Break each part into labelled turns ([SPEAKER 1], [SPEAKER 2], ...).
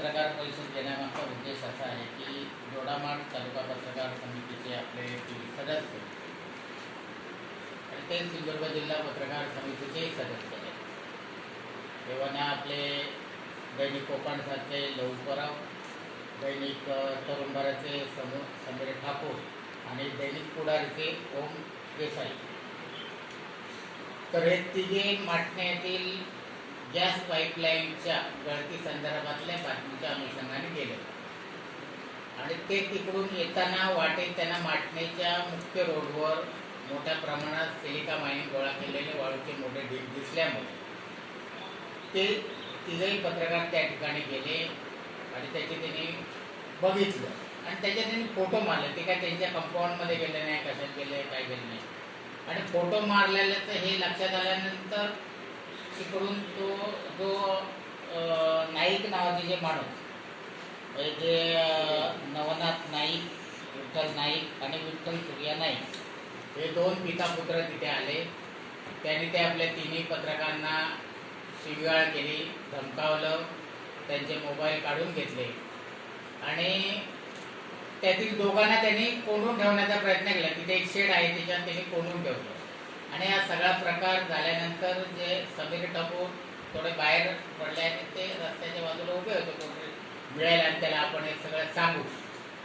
[SPEAKER 1] पत्रकार परिषद घेण्यामागचा उद्देश असा आहे की दोडामाठ तालुका पत्रकार समितीचे आपले सदस्य. आणि ते सिंधुदुर्ग जिल्हा पत्रकार समितीचेही सदस्य आहेत. तेव्हा आपले दैनिक कोकणसाचे लवकराव दैनिक अ, तरुण भारतचे समू समीर ठाकूर आणि दैनिक पुढारीचे ओम देसाई. तर हे तिघे माटण्यातील गॅस पाईपलाईनच्या गळती संदर्भातल्या बातमीच्या अनुषंगाने गेले आणि ते तिकडून येताना वाटेत त्यांना माटणेच्या मुख्य रोडवर मोठ्या प्रमाणात सिलिका मायनिंग गोळा केलेले वाळूचे मोठे ढीग दिसल्यामुळे. ते तिघही पत्रकार त्या ठिकाणी गेले आणि त्याचे त्यांनी बघितलं. आणि त्याचे त्यांनी फोटो मारले. ते काय त्यांच्या कंपाऊंडमध्ये गेले नाही कशात गेले काय गेले नाही. आणि फोटो मारलेल्याचं हे लक्षात आल्यानंतर तिकडून तो जो नाईक नावाचे जे माणूस म्हणजे जे नवनाथ नाईक विठ्ठल नाईक आणि विठ्ठल सूर्या नाईक हे दोन पिता पुत्र तिथे आले. त्यांनी ते आपल्या तिन्ही पत्रकारांना शिवीगाळ केली धमकावलं त्यांचे मोबाईल काढून घेतले. आणि त्यातील दोघांना त्यांनी कोंडून ठेवण्याचा प्रयत्न केला. तिथे एक शेड आहे त्याच्यात त्यांनी कोंडून ठेवलं. आणि हा सगळा प्रकार झाल्यानंतर जे समीर ठाकूर थोडे बाहेर पडले आहेत ते रस्त्याच्या बाजूला उभे होते कोणतरी मिळेल आणि त्याला आपण हे सगळं सांगू.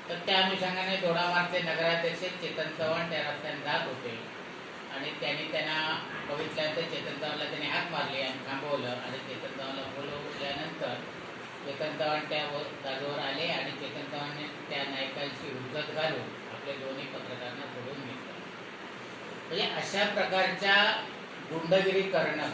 [SPEAKER 1] तर त्या अनुषंगाने दोडामार्गचे नगराध्यक्ष चेतन चव्हाण त्या रस्त्याने जात होते. आणि त्यांनी त्यांना बघितल्यानंतर चेतन चव्हाणला त्यांनी हात मारली आणि थांबवलं. आणि चेतन चव्हाणला बोलवल्यानंतर चेतन चव्हाण त्या जागेवर आले आणि चेतन चव्हाणने त्या नायकांची उद्धत घालून आपले दोन्ही पत्रकारांना सोडून घेतले. म्हणजे अशा प्रकारच्या गुंडगिरी करणं.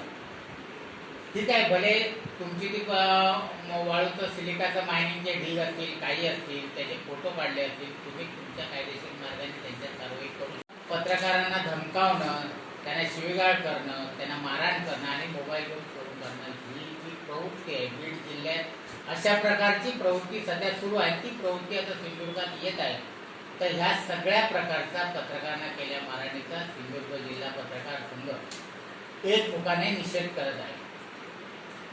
[SPEAKER 1] ठीक आहे भले तुमची ती वाळूचं सिलिकाचं मायनिंगचे ढीग असतील काही असतील त्याचे फोटो काढले असतील तुम्ही तुमच्या कायदेशीर मार्गाने त्यांच्या कारवाई करू पत्रकारांना धमकावणं त्यांना शिवीगाळ करणं त्यांना मारहाण करणं आणि मोबाईल घेऊन करून करणं ही जी प्रवृत्ती आहे बीड जिल्ह्यात अशा प्रकारची प्रवृत्ती सध्या सुरू आहे. ती प्रवृत्ती आता सिंधुदुर्गात येत आहे. तर ह्या सगळ्या प्रकारचा पत्रकारांना केल्या मारहाणीचा सिंधुदुर्ग जिल्हा पत्रकार संघ एकमुखाने निषेध करत आहे.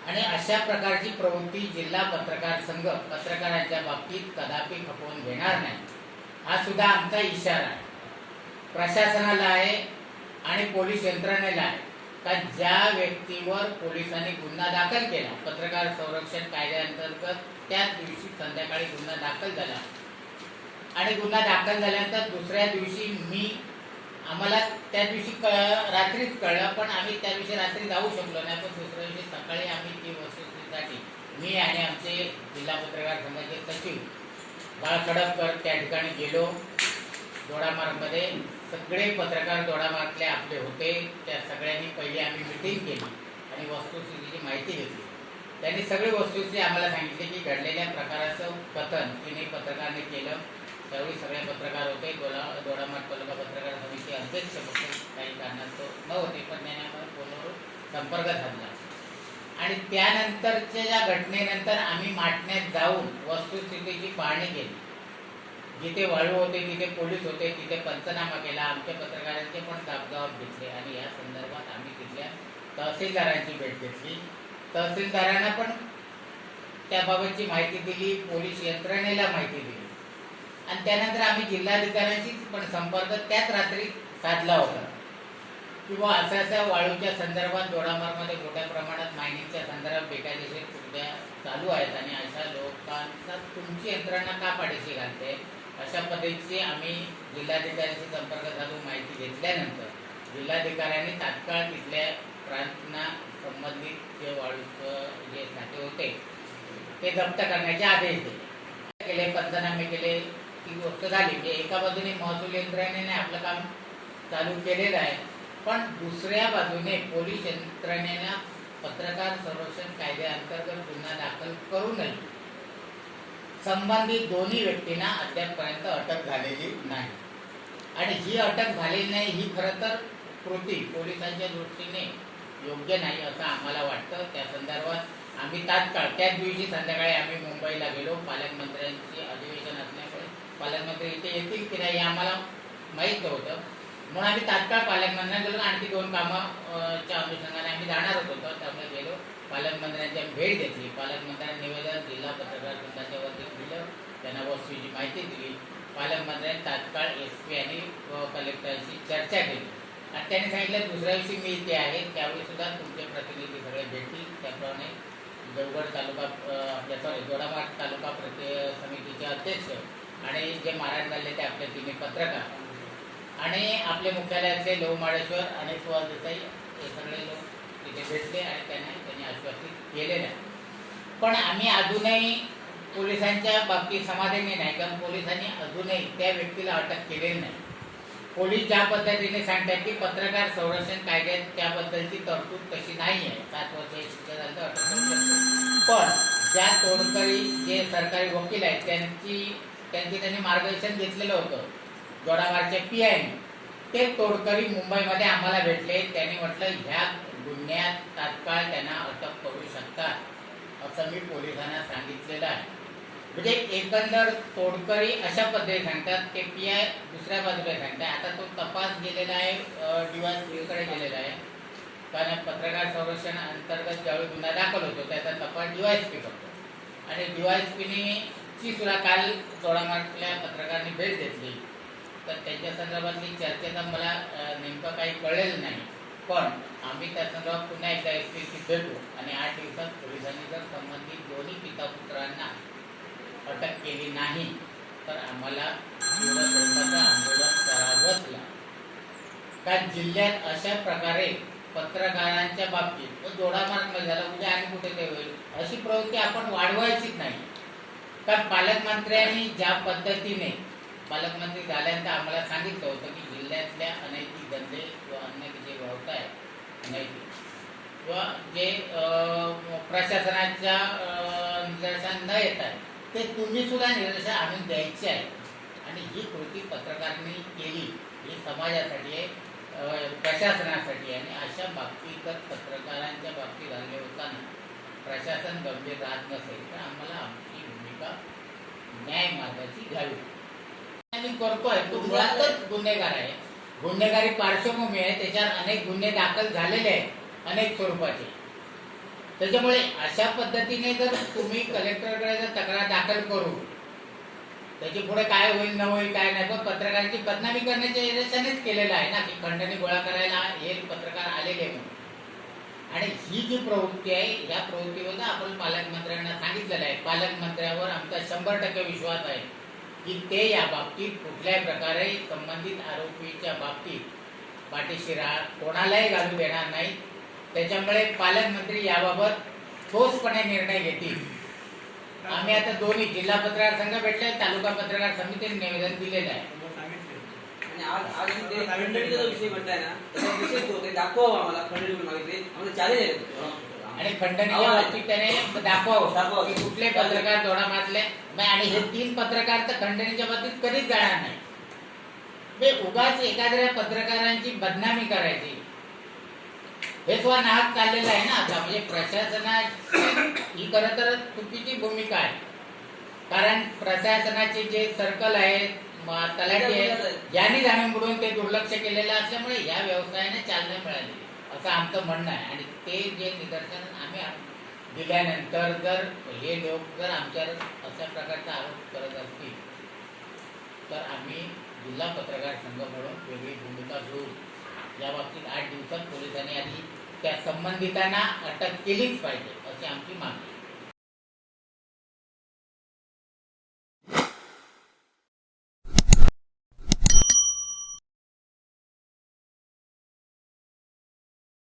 [SPEAKER 1] आणि अशा प्रकारची प्रवृत्ती जिल्हा पत्रकार संघ पत्रकारांच्या बाबतीत कदापि खपवून घेणार नाही. हा सुद्धा आमचा इशारा आहे. प्रशासनाला आहे आणि पोलीस यंत्रणेला आहे. का ज्या व्यक्तीवर पोलिसांनी गुन्हा दाखल केला पत्रकार संरक्षण कायद्याअंतर्गत त्याच दिवशी संध्याकाळी गुन्हा दाखल झाला आणि गुन्हा दाखल झाल्यानंतर दुसऱ्या दिवशी मी आम्हाला त्या दिवशी क रात्रीच कळलं पण आम्ही त्या दिवशी रात्री जाऊ शकलो नाही. पण दुसऱ्या दिवशी सकाळी आम्ही ती वस्तुस्थितीसाठी मी आणि आमचे जिल्हा पत्रकार संघाचे सचिव बाळकडपकर त्या ठिकाणी गेलो. दोडामार्गमध्ये सगळे पत्रकार दोडामार्गले आपले होते. त्या सगळ्यांनी पहिली आम्ही मिटिंग केली आणि वस्तुस्थितीची माहिती घेतली. त्यांनी सगळी वस्तुस्थिती आम्हाला सांगितली की घडलेल्या प्रकाराचं कथन तिने पत्रकारांनी केलं. त्यावेळी सगळे पत्रकार होते गोला दोडामार्ग तालुका पत्रकार समिती अध्यक्ष म्हणून काही कारणास्तव नव्हते पण त्याने आम्हाला फोनवरून संपर्क साधला. आणि त्यानंतरच्या या घटनेनंतर आम्ही माटण्यात जाऊन वस्तुस्थितीची पाहणी केली. जिथे वाळू होते तिथे पोलीस होते तिथे पंचनामा केला आमच्या पत्रकारांचे पण जाबजबाब घेतले आणि या संदर्भात आम्ही तिथल्या तहसीलदारांची भेट घेतली. तहसीलदारांना पण त्याबाबतची माहिती दिली पोलीस यंत्रणेला माहिती दिली. आणि त्यानंतर आम्ही जिल्हाधिकाऱ्यांशी पण संपर्क त्याच रात्री साधला होता. किंवा असा असा वाळूच्या संदर्भात दोडामारमध्ये मोठ्या प्रमाणात मायनिंगच्या संदर्भात बेकायदेशीर कृत्या चालू आहेत आणि अशा लोकांचा तुमची यंत्रणा का पाठीशी घालते? अशा पद्धतीची आम्ही जिल्हाधिकाऱ्यांशी संपर्क साधून माहिती घेतल्यानंतर जिल्हाधिकाऱ्यांनी तात्काळ तिथल्या प्रांतना संबंधित जे वाळूचं जे साठे होते ते जप्त करण्याचे आदेश दिले. केले पंचनामे केले ती गोष्ट झाली. की एका बाजूने महसूल यंत्रणेने आपलं काम चालू केलेलं आहे. पण दुसऱ्या बाजूने पोलीस यंत्रणेनं पत्रकार संरक्षण कायद्याअंतर्गत गुन्हा दाखल करू नये संबंधित दोन्ही व्यक्तींना अद्यापपर्यंत अटक झालेली नाही. आणि ही अटक झालेली नाही ही खरं तर कृती पोलिसांच्या दृष्टीने योग्य नाही असं आम्हाला वाटतं. त्या संदर्भात आम्ही तात्काळ त्याच दिवशी संध्याकाळी आम्ही मुंबईला गेलो. पालकमंत्र्यांची अधिवेशन असल्यामुळे पालकमंत्री इथे येतील की नाही हे आम्हाला माहीत नव्हतं. म्हणून आम्ही तात्काळ पालकमंत्र्यांना गेलो आणखी दोन कामं च्या अनुषंगाने आम्ही जाणार होतो. त्यामुळे गेलो. पालकमंत्र्यांची आम्ही भेट घेतली. पालकमंत्र्यांनी निवेदन जिल्हा पत्रकार संघाच्या वरती दिलं. त्यांना वस्तूची माहिती दिली. पालकमंत्र्यांनी तात्काळ एस पी आणि कलेक्टरशी चर्चा केली. आणि त्यांनी सांगितलं दुसऱ्या दिवशी मी इथे आहे. त्यावेळी सुद्धा तुमचे प्रतिनिधी सगळे भेटतील. त्याप्रमाणे देवगड तालुका आपल्या सॉरी दोडामार्ग तालुका प्रति समितीचे अध्यक्ष आणि जे मारण झाले ते आपले तिन्ही पत्रकार. आणि आपले मुख्यालयातले लवमाळेश्वर आणि सुहास देसाई हे सगळे लोक तिथे भेटले आणि त्यांना त्यांनी आश्वासित केलेलं आहे. पण आम्ही अजूनही पोलिसांच्या बाबतीत समाधानी नाही कारण पोलिसांनी अजूनही त्या व्यक्तीला अटक केलेली नाही. पोलीस ज्या पद्धतीने सांगतात की पत्रकार संरक्षण कायद्यात त्याबद्दलची तरतूद तशी नाही आहे. सात वर्ष शिक्षा अटक करू शकतो. पण ज्या तोडकरी जे सरकारी वकील आहेत त्यांची त्यांचे त्यांनी मार्गदर्शन घेतलेलं होतं. जोडावारचे पी आयने ते तोडकरी मुंबईमध्ये आम्हाला भेटले. त्यांनी म्हटलं ह्या गुन्ह्यात तात्काळ त्यांना अटक करू शकतात. असं मी पोलिसांना सांगितलेलं आहे. म्हणजे एकंदर तोडकरी अशा पद्धतीने सांगतात ते पी आय दुसऱ्या बाजूला सांगतात. आता तो तपास गेलेला आहे कडे गेलेला आहे. कारण पत्रकार संरक्षण अंतर्गत ज्यावेळी गुन्हा दाखल होतो त्याचा तपास डीवायएसपी करतो. आणि डीवायएसपीने ची सुद्धा काल जोडामार्गल्या पत्रकारांनी भेट घेतली. तर त्यांच्या संदर्भातली चर्चेचा मला नेमकं काही कळलेलं नाही. पण आम्ही त्या संदर्भात पुन्हा एकदा एस पीशी भेटू आणि आठ दिवसात पोलिसांनी जर संबंधित दोन्ही पिता पुत्रांना अटक केली नाही तर आम्हाला आंदोलन करावंच लागेल. कारण जिल्ह्यात अशा प्रकारे पत्रकारांच्या बाबतीत तो जोडामार्ग झाला उद्या आणि कुठे ते होईल अशी प्रवृत्ती आपण वाढवायचीच नाही. कारण पालकमंत्र्यांनी ज्या पद्धतीने पालकमंत्री झाल्यानंतर आम्हाला सांगितलं होतं की जिल्ह्यातल्या अनैतिक धंदे किंवा अन्य जे व्यवसाय अनैतिक किंवा जे प्रशासनाच्या अं, निदर्शन न येत आहे ते तुम्ही सुद्धा निदर्शन आणून द्यायचे आहे आणि ही कृती पत्रकारांनी केली ही समाजासाठी आहे प्रशासनासाठी आहे. आणि अशा बाबतीत जर पत्रकारांच्या बाबतीत आले होताना प्रशासन गंभीर राहत नसेल तर आम्हाला आमची भूमिका न्याय मार्गाची घ्यावी आम्ही करतोय तो मुळातच गुन्हेगार आहे. गुन्हेगारी पार्श्वभूमी आहे त्याच्यावर अनेक गुन्हे दाखल झालेले आहेत अनेक स्वरूपाचे. त्याच्यामुळे अशा पद्धतीने जर तुम्ही कलेक्टरकडे जर तक्रार दाखल करू त्याची पुढे काय होईल न होईल काय नाही पण पत्रकारांची बदनामी करण्याच्या यशस्वीनेच केलेलं आहे ना की खंडणी गोळा करायला हे पत्रकार आलेले म्हणून. आणि ही जी प्रवृत्ती आहे या प्रवृत्तीवर आपण पालकमंत्र्यांना सांगितलेलं आहे. पालकमंत्र्यावर आमचा शंभर टक्के विश्वास आहे की ते या बाबतीत कुठल्याही प्रकारे संबंधित आरोपीच्या बाबतीत पाठीशी राहा कोणालाही घालू देणार नाही. त्याच्यामुळे पालकमंत्री याबाबत ठोसपणे निर्णय घेतील. आम्ही आता दोन्ही जिल्हा पत्रकार संघ भेटले तालुका पत्रकार समितीने निवेदन दिलेलं आहे.
[SPEAKER 2] आणि आज आज ते खंडणीचा जो विषय म्हणताय ना त्याचा विषय तो ते दाखवा आम्हाला खंडणी म्हणून मागितली. आम्हाला चॅलेंज आहे.
[SPEAKER 1] आणि खंडणीच्या बाबतीत त्याने दाखवावं. की कुठले पत्रकार जोडा मारले. आणि हे तीन पत्रकार तर खंडणीच्या बाबतीत कधीच जाणार नाही. ते उगाच एखाद्या पत्रकारांची बदनामी करायची. हे सुद्धा नाहक चाललेलं आहे ना आता. म्हणजे प्रशासनाची ही खरं तर चुकीची भूमिका आहे. कारण प्रशासनाचे जे सर्कल आहेत तलाठी आहेत यांनी जाणून बुडून ते दुर्लक्ष केलेलं असल्यामुळे या व्यवसायाने चालना मिळाली. असं आमचं म्हणणं आहे. आणि ते जे निदर्शन आम्ही दिल्यानंतर जर हे लोक जर आमच्यावर अशा प्रकारचा आरोप करत असतील तर आम्ही जिल्हा पत्रकार संघ म्हणून वेगळी भूमिका घेऊ. या बाबतीत आठ दिवसात पोलिसांनी आधी त्या संबंधितांना अटक केलीच पाहिजे अशी आमची मागणी